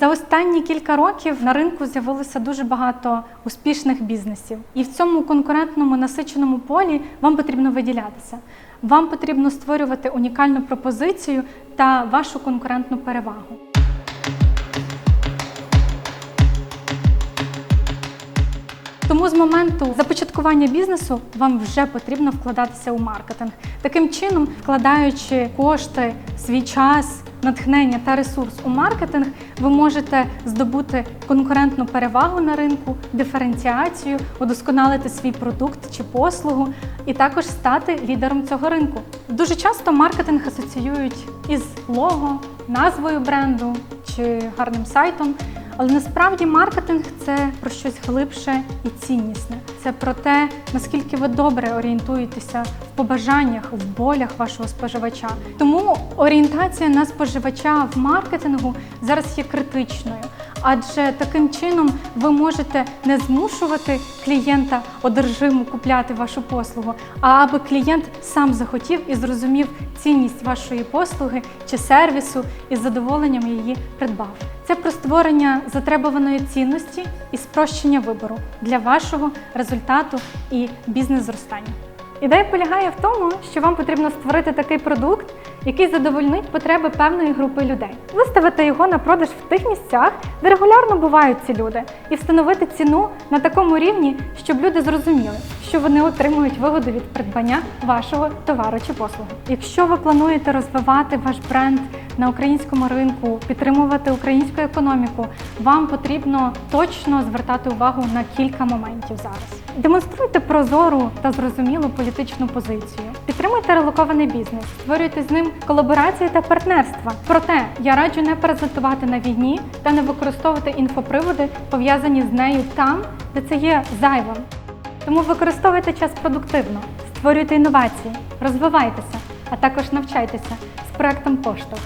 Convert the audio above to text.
За останні кілька років на ринку з'явилося дуже багато успішних бізнесів, і в цьому конкурентному насиченому полі вам потрібно виділятися. Вам потрібно створювати унікальну пропозицію та вашу конкурентну перевагу. Тому з моменту започаткування бізнесу вам вже потрібно вкладатися у маркетинг. Таким чином, вкладаючи кошти, свій час, натхнення та ресурс у маркетинг, ви можете здобути конкурентну перевагу на ринку, диференціацію, удосконалити свій продукт чи послугу, і також стати лідером цього ринку. Дуже часто маркетинг асоціюють із лого, назвою бренду чи гарним сайтом. Але насправді маркетинг це про щось глибше і ціннісне. Це про те, наскільки ви добре орієнтуєтеся в побажаннях, в болях вашого споживача. Тому орієнтація на споживача в маркетингу зараз є критичною. Адже таким чином ви можете не змушувати клієнта одержимо купляти вашу послугу, а аби клієнт сам захотів і зрозумів цінність вашої послуги чи сервісу і з задоволенням її придбав. Це про створення затребуваної цінності і спрощення вибору для вашого результату і бізнес-зростання. Ідея полягає в тому, що вам потрібно створити такий продукт, який задовольнить потреби певної групи людей, виставити його на продаж в тих місцях, де регулярно бувають ці люди, і встановити ціну на такому рівні, щоб люди зрозуміли, що вони отримують вигоду від придбання вашого товару чи послуги. Якщо ви плануєте розвивати ваш бренд на українському ринку, підтримувати українську економіку, вам потрібно точно звертати увагу на кілька моментів зараз. Демонструйте прозору та зрозумілу політичну позицію. Підтримуйте релокований бізнес, створюйте з ним колаборації та партнерства. Проте я раджу не презентувати на війні та не використовувати інфоприводи, пов'язані з нею там, де це є зайвим. Тому використовуйте час продуктивно, створюйте інновації, розвивайтеся, а також навчайтеся з проектом поштовх.